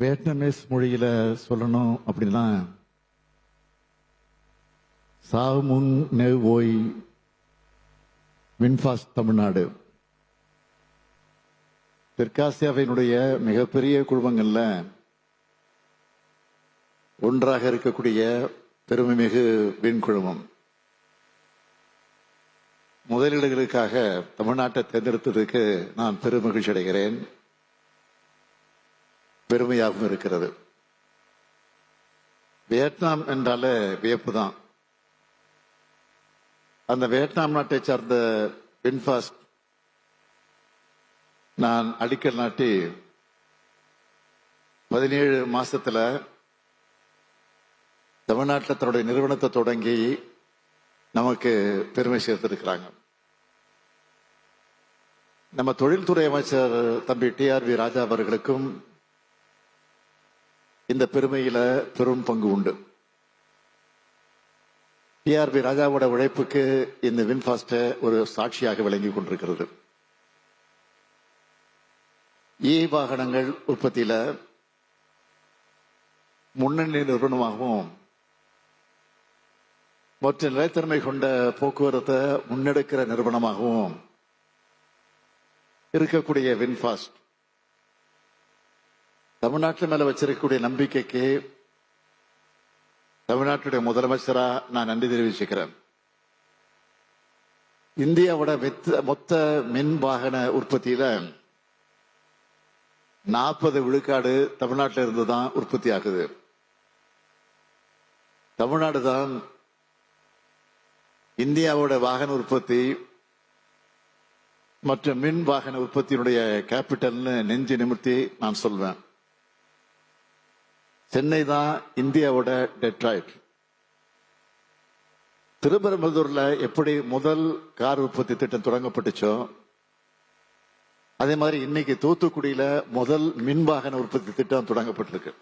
Vietnamese மொழியில சொல்லணும் அப்படின்னா சாமுங் நெவ் ஓய் வின்பாஸ் தமிழ்நாடு. தெற்காசியாவினுடைய மிகப்பெரிய குழுமங்கள்ல ஒன்றாக இருக்கக்கூடிய பெருமைமிகு விண் குழுமம். முதலீடுகளுக்காக தமிழ்நாட்டை தேர்ந்தெடுத்ததுக்கு நான் பெருமகிழ்ச்சி அடைகிறேன் பெருமையாகவும் இருக்கிறது. வியட்நாம் என்றாலே வியப்பு தான். அந்த வியட்நாம் நாட்டை சார்ந்த பின்பாஸ்ட் நான் அடிக்கல் நாட்டி பதினேழு மாசத்துல தமிழ்நாட்டில் தன்னுடைய நிறுவனத்தை தொடங்கி நமக்கு பெருமை சேர்த்திருக்கிறாங்க. நம்ம தொழில்துறை அமைச்சர் தம்பி டி ஆர் வி ராஜா அவர்களுக்கும் இந்த பெருமையில பெரும் பங்கு உண்டு. டிஆர்பி ராஜாவோட உழைப்புக்கு இந்த வின்பாஸ்ட் ஒரு சாட்சியாக விளங்கி கொண்டிருக்கிறது. இ வாகனங்கள் உற்பத்தியில முன்னணி நிறுவனமாகவும் மற்ற நிலைத்தன்மை கொண்ட போக்குவரத்தை முன்னெடுக்கிற நிறுவனமாகவும் இருக்கக்கூடிய வின்பாஸ்ட் தமிழ்நாட்டில் மேல வச்சிருக்கக்கூடிய நம்பிக்கைக்கு தமிழ்நாட்டுடைய முதலமைச்சரா நான் நன்றி தெரிவிச்சுக்கிறேன். இந்தியாவோட மொத்த மின் வாகன உற்பத்தியில நாற்பது விழுக்காடு தமிழ்நாட்டில இருந்து தான் உற்பத்தி ஆகுது. தமிழ்நாடு தான் இந்தியாவோட வாகன உற்பத்தி மற்றும் மின் வாகன உற்பத்தியினுடைய கேபிட்டல்னு நெஞ்சு நிமிர்த்தி நான் சொல்வேன். சென்னை தான் இந்தியாவோட டெட்ராய்ட் திருப்பெரும்புதூர்ல எப்படி முதல் கார் உற்பத்தி திட்டம் தொடங்கப்பட்டுச்சோ அதே மாதிரி இன்னைக்கு தூத்துக்குடியில முதல் மின் வாகன உற்பத்தி திட்டம் தொடங்கப்பட்டிருக்கு.